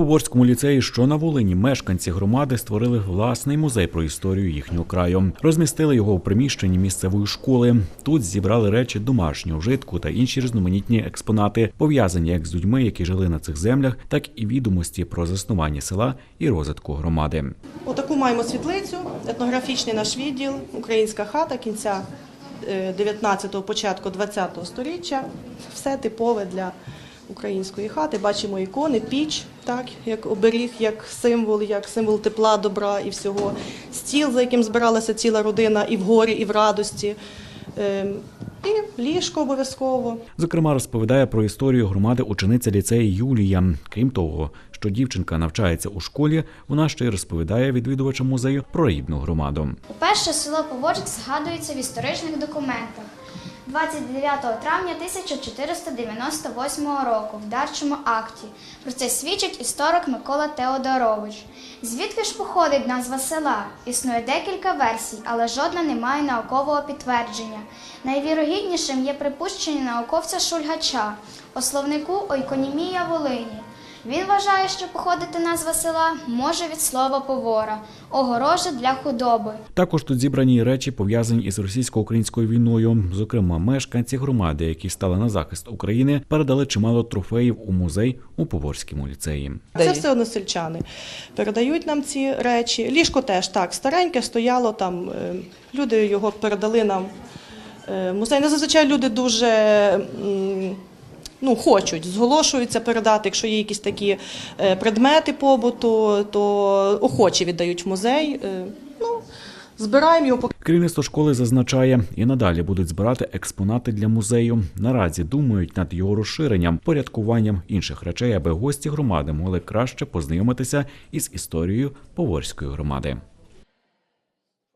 Поборському ліцеї, що на Волині, мешканці громади створили власний музей про історію їхнього краю. Розмістили його у приміщенні місцевої школи. Тут зібрали речі домашнього вжитку та інші різноманітні експонати, пов'язані як з людьми, які жили на цих землях, так і відомості про заснування села і розвитку громади. Отаку маємо світлицю, етнографічний наш відділ, українська хата кінця 19-го, початку 20-го сторіччя. Все типове для української хати. Бачимо ікони, піч, так, як оберіг, як символ, як символ тепла, добра і всього. Стіл, за яким збиралася ціла родина і в горі, і в радості. Ем, І ліжко обов'язково. Зокрема, розповідає про історію громади учениця ліцею Юлія. Крім того, що дівчинка навчається у школі, вона ще й розповідає відвідувачам музею про рідну громаду. Уперше село Поволжик згадується в історичних документах 29 травня 1498 року в дарчому акті. Про це свідчить історик Микола Теодорович. Звідки ж походить назва села? Існує декілька версій, але жодна не має наукового підтвердження. Найвірогіднішим є припущення науковця Шульгача у словнику Ойконімія Волині. Він вважає, що походити назва села може від слова повора, огорожа для худоби. Також тут зібрані речі, пов'язані із російсько-українською війною. Зокрема, мешканці громади, які стали на захист України, передали чимало трофеїв у музей у Поворському ліцеї. Це все односельчани. Передають нам ці речі. Ліжко теж так, стареньке стояло там. е, Люди його передали нам е, в музей. Ну, зазвичай люди дуже ну, хочуть, зголошуються передати. Якщо є якісь такі е, предмети побуту, то охоче віддають в музей. Е, Ну, збираємо його. Керівництво школи зазначає, і надалі будуть збирати експонати для музею. Наразі думають над його розширенням, порядкуванням інших речей, аби гості громади могли краще познайомитися із історією Поворської громади.